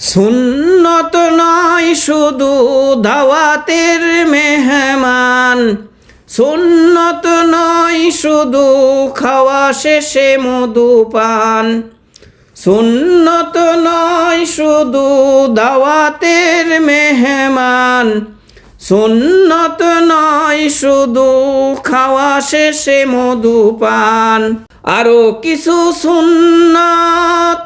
সুন্নত নয়, শুধু দাওয়াতের মেহমান। সুন্নত নয়, শুধু খাওয়া শেষে মধু পান। সুন্নত নয়, শুধু দাওয়াতের মেহমান। সুন্নত নয়, শুধু খাওয়া শেষে মধু পান। আরও কিছু সুন্নত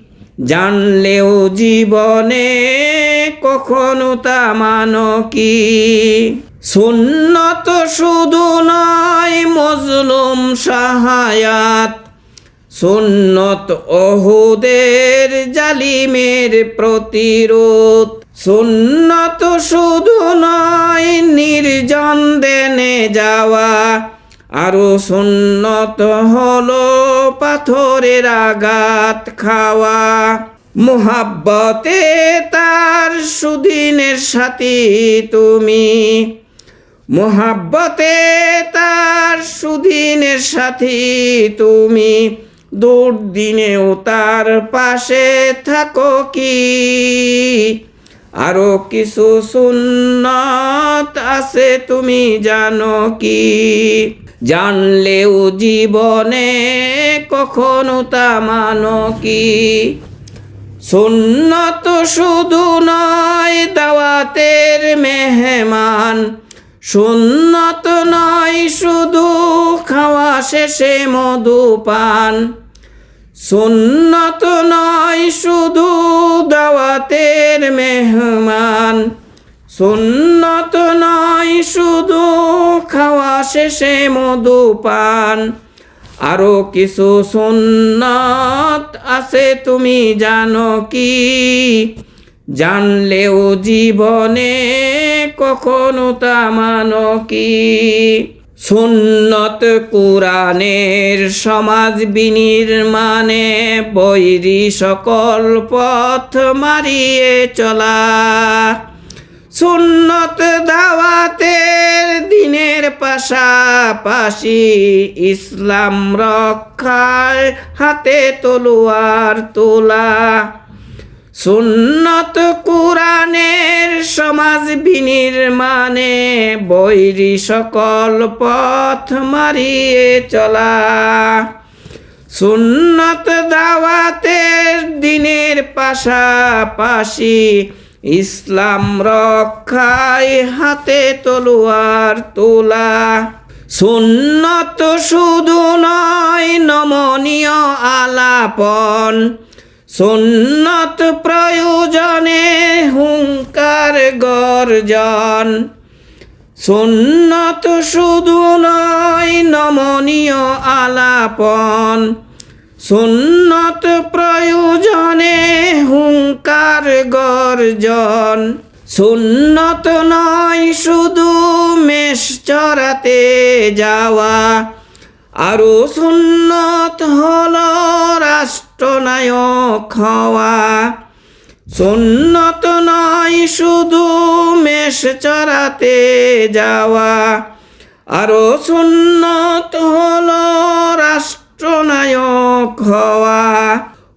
জানলেও জীবনে কখনো তা মানো কি? সুন্নত শুধু নয়, মজলুম সাহায়াত সুন্নত অহুদের জালিমের প্রতিরোধ। সুন্নত শুধু নয়, নির্জন দেনে যাওয়া। আরও সুন্নত হলো পাথরের আঘাত খাওয়া। মোহাব্বতে তার সুদিনের সাথী তুমি। মোহাব্বতে তার সুদিনের সাথী তুমি। দুর্দিনেও তার পাশে থাকো কি? আরও কিছু সুন্নত আছে তুমি জানো কি? জানলেও জীবনে কখনো তা মানো কি? সুন্নত শুধু নয়, দাওয়াতের মেহমান। সুন্নত নয়, শুধু খাওয়া শেষে মধু পান। সুন্নত নয়, শুধু দাওয়াতের মেহমান। সুন্নত নয় শেষে মধু পান আরও কিছু সুন্নত আছে, তুমি জানো কি? জানলেও জীবনে কখনো তা মানো কি? সুন্নত কুরআনের সমাজ বিনির্মাণে বৈরি সকল পথ মারিয়ে চলা। সুন্নত দাওয়াতের দিনের পাশাপাশি ইসলাম রক্ষায় হাতে তলোয়ার তোলা। সুন্নত কুরআনের সমাজ বিনির্মাণে বৈরি সকল পথ মারিয়ে চলা। সুন্নত দাওয়াতের দিনের পাশাপাশি ইসলাম রক্ষায় হাতে তলোয়ার তোলা। সুন্নত শুধু নয়, নমনীয় আলাপন। সুন্নত প্রয়োজনে হুঙ্কার গর্জন। সুন্নত শুধু নয়, নমনীয় আলাপন। সুন্নত প্রয়োজনে হুঙ্কার গর্জন। সুন্নত নয় শুধু মেষ চড়াতে যাওয়া। আরও সুন্নত হল রাষ্ট্রনায়ক হওয়া। সুন্নত নয় শুধু মেষ চড়াতে যাওয়া। আরও সুন্নত হল হওয়া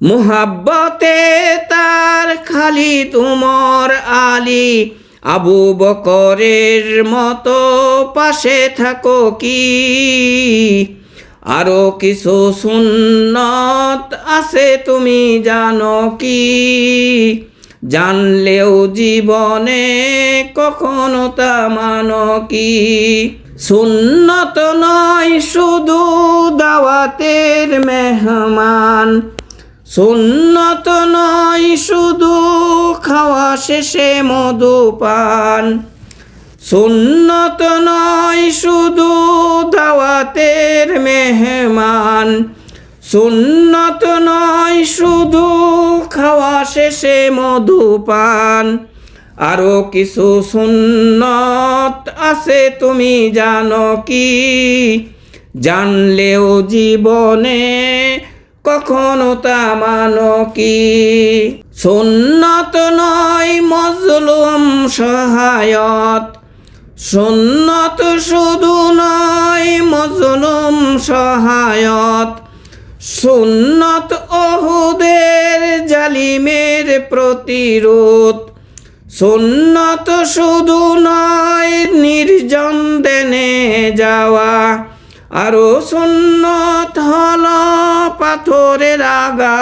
মুহাব্বতে তার খালি তুমর আলী। আবু বকরের মতো পাশে থাকো কি? আরও কিছু সুন্নত আছে তুমি জানো কি? জানলেও জীবনে কখনো তা মানো কি? সুন্নত নয়, শুধু দাওয়াতের মেহমান। সুন্নত নয়, শুধু খাওয়া শেষে মধু পান। সুন্নত নয়, শুধু দাওয়াতের মেহমান। সুন্নত নয়, শুধু খাওয়া শেষে মধুপান আরও কিছু সুন্নত আছে, তুমি জানো কি? জানলেও জীবনে কখনো তা মানো কি? সুন্নত নয় মজলুম সহায়ত। সুন্নত শুধু নয় মজলুম সহায়ত। সুন্নত অহুদের জালিমের প্রতিরোধ। সুন্নত শুধু নয়, নির্জন দেনে যাওয়া। আরও সুন্নত হল পাথরের আগা